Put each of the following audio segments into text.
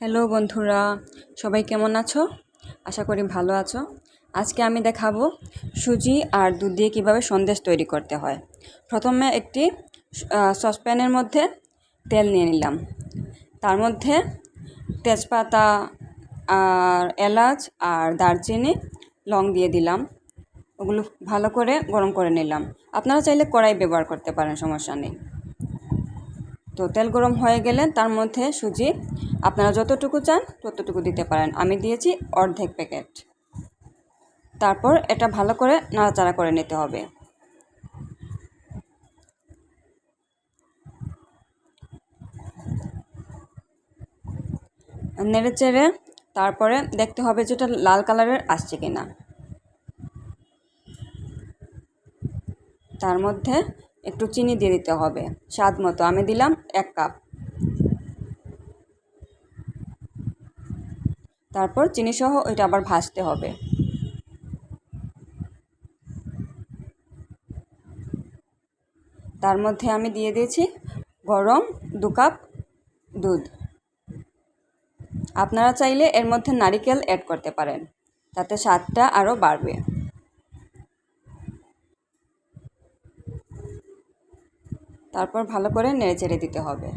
Hello বন্ধুরা, সবাই কেমন আছো? আশা করি ভালো আছো। আজকে আমি দেখাবো সুজি আর দুধ দিয়ে কীভাবে সন্দেশ তৈরি করতে হয়। প্রথমে একটি সসপ্যানের মধ্যে তেল নিয়ে নিলাম। তার মধ্যে তেজপাতা আর এলাচ আর দারচিনি, লং দিয়ে দিলাম। ওগুলো ভালো করে গরম করে নিলাম। আপনারা চাইলে কড়াই ব্যবহার করতে পারেন, সমস্যা নেই। তো তেল গরম হয়ে গেলে তার মধ্যে সুজি, আপনারা যতটুকু চান ততটুকু দিতে পারেন। আমি দিয়েছি অর্ধেক প্যাকেট। তারপর এটা ভালো করে নাড়াচাড়া করে নিতে হবে। নেড়ে চেড়ে তারপরে দেখতে হবে যে এটা লাল কালারের আসছে কিনা। তার মধ্যে একটু চিনি দিয়ে দিতে হবে। স্বাদ মতো। আমি দিলাম এক কাপ। তারপর চিনি সহ ওইটা আবার ভাজতে হবে। তার মধ্যে আমি দিয়ে দিয়েছি গরম দু কাপ দুধ। আপনারা চাইলে এর মধ্যে নারিকেল অ্যাড করতে পারেন। তাতে স্বাদটা আরও বাড়বে। তারপর ভালো করে নেড়ে চেড়ে দিতে হবে।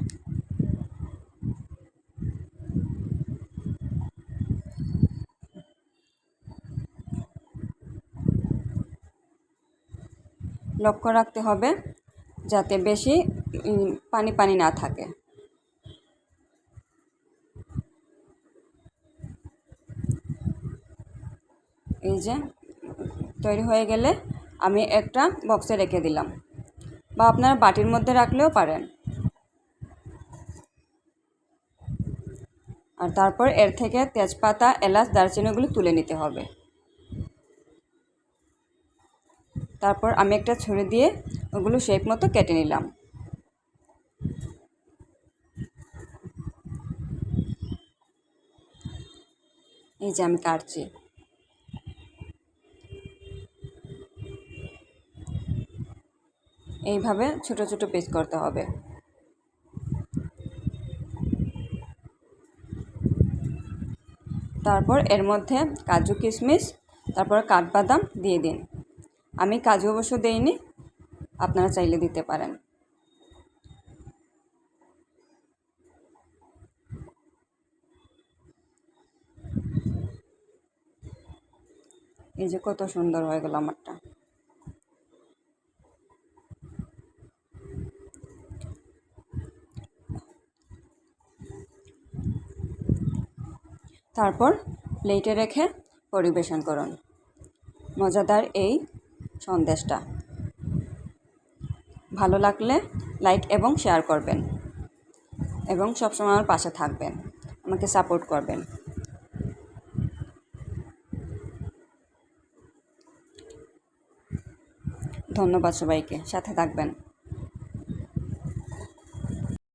লক্ষ্য রাখতে হবে যাতে বেশি পানি পানি না থাকে। এই যে, তৈরি হয়ে গেলে আমি একটা বক্সে রেখে দিলাম। বা আপনারা বাটির মধ্যে রাখলেও পারেন। আর তারপর এর থেকে তেজপাতা, এলাচ, দারচিনিগুলো তুলে নিতে হবে। তারপর আমি একটা ছুরি দিয়ে ওগুলো শেপ মতো কেটে নিলাম। এই যে আমি কাটছি। এইভাবে ছোট ছোট পিস করতে হবে। তারপর এর মধ্যে কাজু কিশমিশ, তারপর কাঠবাদাম দিয়ে দিন। আমি কাজু অবশ্য দেইনি, আপনারা চাইলে দিতে পারেন। এই যে কত সুন্দর হয়ে গেল আমারটা। তারপর প্লেটে রেখে পরিবেশন করুন। মজাদার এই সন্দেশটা। ভালো লাগলে লাইক এবং শেয়ার করবেন এবং সবসময় আমার পাশে থাকবেন, আমাকে সাপোর্ট করবেন। ধন্যবাদ সবাইকে, সাথে থাকবেন।